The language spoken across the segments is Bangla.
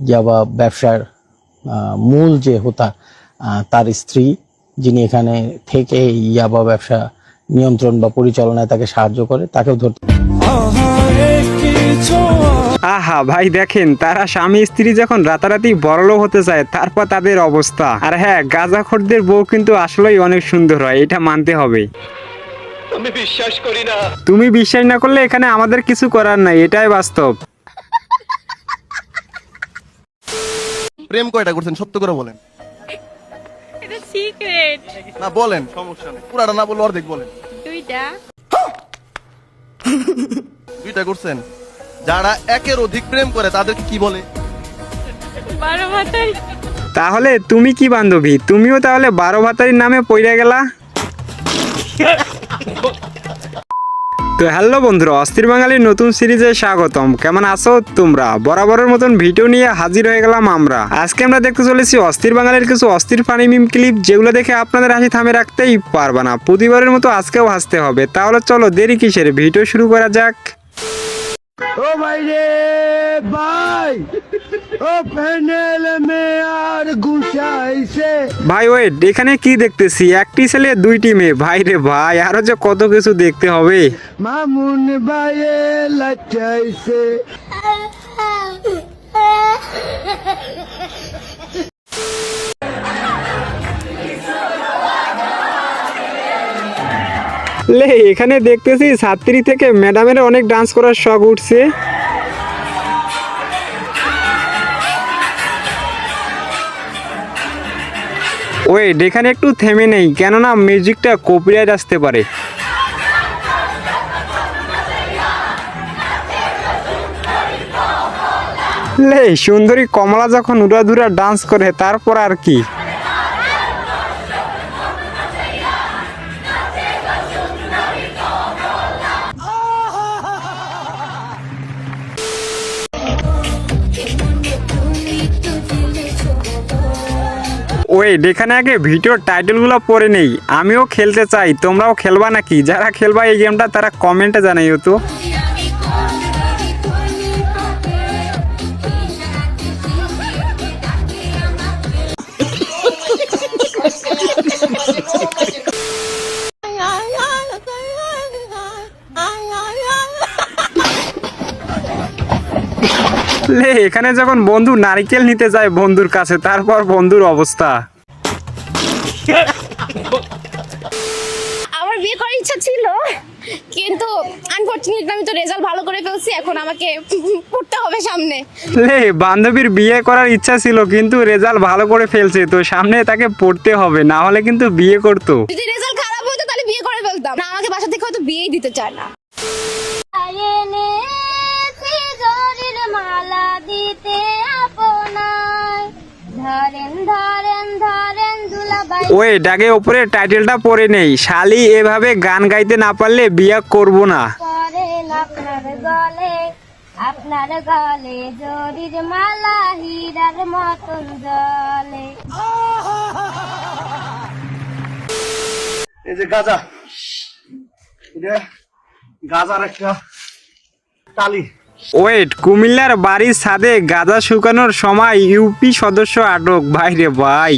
ইয়াবা ব্যবসার আহ, মূল যে হোতা আহ, তার স্ত্রী যিনি এখানে থেকে ইয়াবা ব্যবসা নিয়ন্ত্রণ বা পরিচালনায় তাকে সাহায্য করে তাকেও ধরতে আহা ভাই দেখেন তারা স্বামী স্ত্রী যখন রাতারাতি বড়লোক হতে চায় তারপর তাদের অবস্থা। আর হ্যাঁ গাঁজাখোরদের বউ কিন্তু আসলেই অনেক সুন্দর হয় এটা মানতে হবে। আমি বিশ্বাস করি না। তুমি বিশ্বাস না করলে এখানে আমাদের কিছু করার নাই এটাই বাস্তব। প্রেম কয়টা করছেন? সত্য করে বলেন। এটা সিক্রেট না বলেন। সমস্যা নেই। পুরাটা না বললে অর্ধেক বলেন। দুইটা। দুইটা করছেন? যারা একের অধিক প্রেম করে তাদেরকে কি বলে? বারো মাথায় তাহলে তুমি কি বান্ধবী? তুমিও তাহলে বারো ভাতারির নামে পইরা গেলা? তো হ্যালো বন্ধুরা, অস্থির বাঙালির নতুন সিরিজে স্বাগতম। কেমন আছো তোমরা? বরাবরের মতন ভিডিও নিয়ে হাজির হয়ে গেলাম আমরা। আজকে আমরা দেখতে চলেছি অস্থির বাঙালির কিছু অস্থির ফানি মিম ক্লিপ যেগুলো দেখে আপনাদের হাসি থামে রাখতেই পারবে না। প্রতিবারের মতো আজকেও হাসতে হবে। তাহলে চলো দেরি কিসের? ভিডিও শুরু করা যাক। ও ভাই রে, ভাই! ভাই ওয়েট এখানে কি দেখতেছি? একটি ছেলে দুইটি মেয়ে। ভাই রে ভাই আরও যে কত কিছু দেখতে হবে। মামুন ভাইয়ে লাচাইছে লে এখানে দেখতেছি ছাত্রী থেকে ম্যাডামের অনেক ডান্স করার শখ উঠছে। ওয়েট এখানে একটু থেমে নেই, কেননা মিউজিকটা কপিরাইট আসতে পারে। লে, সুন্দরী কমলা যখন উড়াধুরা ডান্স করে, তারপর আর কি? ওয়েট এখানে আগে ভিডিওর টাইটেলগুলো পড়ে নেই। আমিও খেলতে চাই, তোমরাও খেলবা নাকি? যারা খেলবা এই গেমটা তারা কমেন্টে জানাইও তো। লে, এখানে যখন বন্ধু নারকেল নিতে যায় বন্ধুর কাছে, তারপর বন্ধুর অবস্থা। কিন্তু আনফর্চুনেটলি আমি তো রেজাল্ট ভালো করে ফেলছি এখন আমাকে পড়তে হবে সামনে। লে বান্ধবীর বিয়ে করার ইচ্ছা ছিল কিন্তু রেজাল্ট ভালো করে ফেলছে তো সামনে তাকে পড়তে হবে না হলে কিন্তু বিয়ে করতো। যদি রেজাল্ট খারাপ হতো তাহলে বিয়ে করে ফেলতাম। না আমাকে বাসা থেকে হয়তো বিয়েই দিতে চায় না। মালা দিতে ওই ডাকে ওপরে টাইটেলটা পড়ে নেই। শালি এভাবে গান গাইতে না পারলে বিয়ে করব না। আপনার গলে জরির মালা হীরার মতন জলে। এই যে গাজা গাজার একটা টালি। ওয়েট কুমিল্লার বাড়ির ছাদে গাঁজা শুকানোর সময় ইউপি সদস্য আটক। ভাইরে ভাই।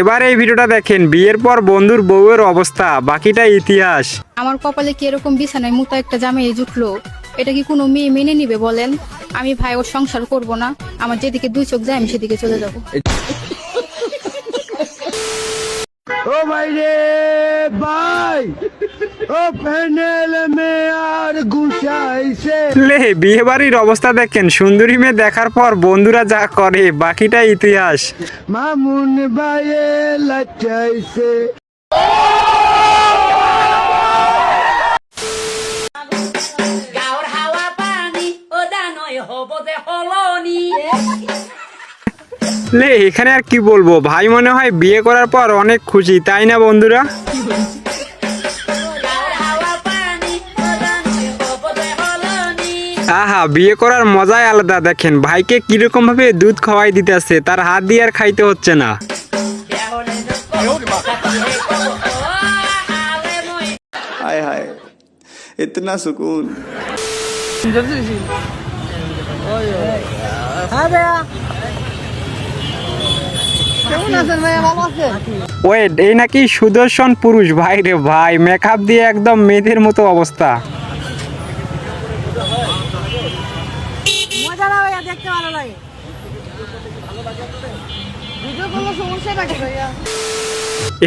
এবার এই ভিডিওটা দেখেন বিয়ের পর বন্ধুর বউয়ের অবস্থা বাকিটা ইতিহাস। আমার কপালে কি এরকম বিছানায় মুতা একটা জামাই জুটলো? এটা কি কোনো মেয়ে মেনে নিবে বলেন? আমি ভাই ওর সংসার করব না। আমার যেদিকে দুই চোখ যায় আমি সেদিকে চলে যাব। ও ভাই রে ভাই ও প্যানেল মে আর গুছাইছে। লে বিয়ে বাড়ির অবস্থা দেখেন সুন্দরী মেয়ে দেখার পর বন্ধুরা যা করে বাকিটা ইতিহাস। মামুন ভাইয়ে লাচাইছে লে এখানে আর কি বলব? ভাই মনে হয় বিয়ে করার পর অনেক খুশি তাই না বন্ধুরা? আহা বিয়ে করার মজাই আলাদা দেখেন। ভাইকে কীরকম ভাবে দুধ খাওয়াই দিতেছে তার হাত দিয়ে আর খাইতে হচ্ছে না। হ্যাঁ ওয়েট এই নাকি সুদর্শন পুরুষ? ভাই রে ভাই মেকআপ দিয়ে একদম মেয়েদের মতো অবস্থা। মজা না ভাইয়া দেখতে ভালো লাগে। ভিডিও কোনো সমস্যা নাকি ভাইয়া।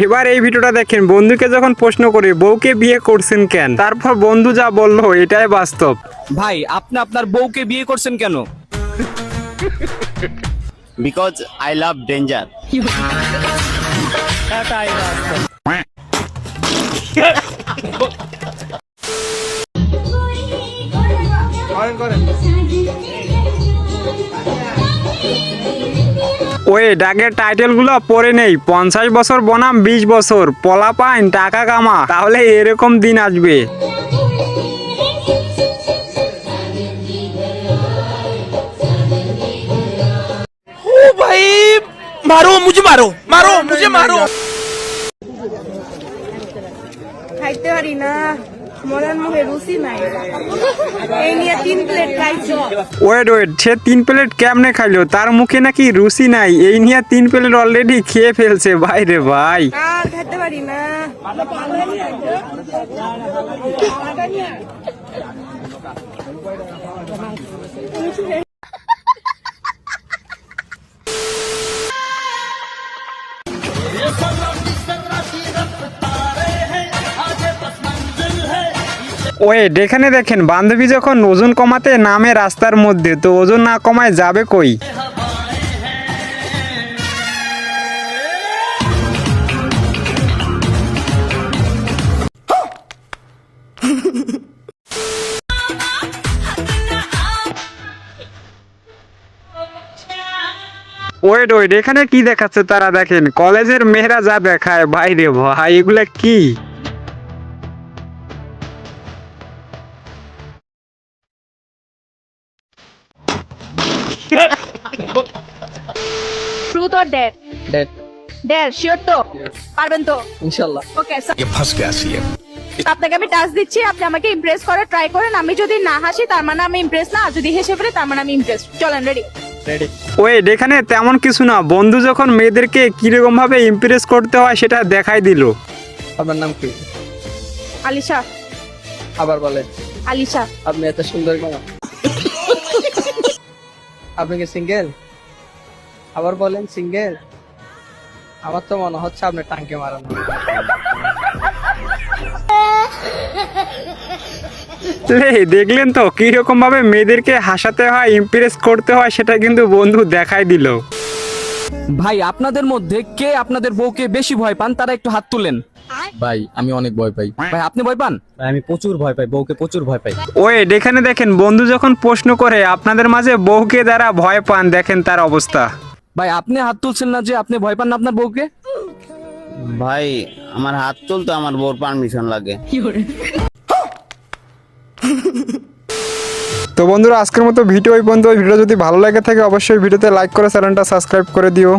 এবার এই ভিডিওটা দেখেন বন্ধুকে যখন প্রশ্ন করে বউকে বিয়ে করছেন কেন? তারপর বন্ধু যা বলল এটাই বাস্তব। ভাই আপনি আপনার বউকে বিয়ে করছেন কেন? বিকজ আই লাভ ডেঞ্জার ওই ডাকের টাইটেলগুলো পরে নেই। পঞ্চাশ বছর বনাম, বিশ বছর। পলা পাইন টাকা কামা। তাহলে এরকম দিন আসবে। খাইতে পারি না মনের মুখে রুচি নাই এই নিয়ে তিন প্লেট খাইছো ওয়েট ওয়েট সে তিন প্লেট কেমনে খাইলো তার মুখে নাকি রুচি নাই এই নিয়ে তিন প্লেট অলরেডি খেয়ে ফেলছে ভাই রে ভাই আর খাইতে পারি না ওয়েট এখানে দেখেন, বান্ধবী যখন ওজন কমাতে নামে রাস্তার মধ্যে, তো ওজন না কমায় যাবে কই? ওয়েট ওয়েট এখানে কি দেখাচ্ছে তারা দেখেন? কলেজের মেয়েরা যা দেখায় ভাই রে ভাই, এগুলা কি? Truth or dare dare dare sure তো পারবেন তো? ইনশাল্লাহ। ওকে আপনাকে আমি টাচ দিচ্ছি আপনি আমাকে ইমপ্রেস করে ট্রাই করেন। আমি যদি না হাসি তার মানে আমি ইমপ্রেস না আর যদি হেসে ফেলে তার মানে আমি ইমপ্রেস চলেন রেডি রেডি ওয়েট এখানে তেমন কিছু না। বন্ধু যখন মেয়েদেরকে কীরকম ভাবে ইমপ্রেস করতে হয় সেটা দেখাই দিল। আপনার নাম কি? আলিশা। আবার বলেন। আলিশা। আপনি এত সুন্দর কেন? আপনি কি সিঙ্গেল আবার বলেন সিঙ্গেল আমার তো মনে হচ্ছে আপনি টাঙ্কে মারান। দেখলেন তো কীরকম ভাবে মেয়েদেরকে হাসাতে হয় ইমপ্রেস করতে হয় সেটা কিন্তু বন্ধু দেখাই দিল। ভাই আপনাদের মধ্যে কে আপনাদের বউকে বেশি ভয় পান তারা একটু হাত তুলেন। ভাই আমি অনেক ভয় পাই। ভাই আপনি ভয় পান? আমি প্রচুর ভয় পাই বউকে প্রচুর ভয় পাই। ওয়েট এখানে দেখেন বন্ধু যখন প্রশ্ন করে আপনাদের মাঝে বউকে যারা ভয় পান দেখেন তার অবস্থা। ভাই আপনি হাত তুলছেন না যে আপনি ভয় পান না আপনার বউকে? ভাই আমার হাত তুলতে আমার বোর পারমিশন লাগে। তো বন্ধুরা আজকের মতো ভিডিও ওই পর্যন্ত ভিডিও যদি ভালো লাগে থাকে অবশ্যই ভিডিওতে লাইক করে চ্যানেলটা সাবস্ক্রাইব করে দিও।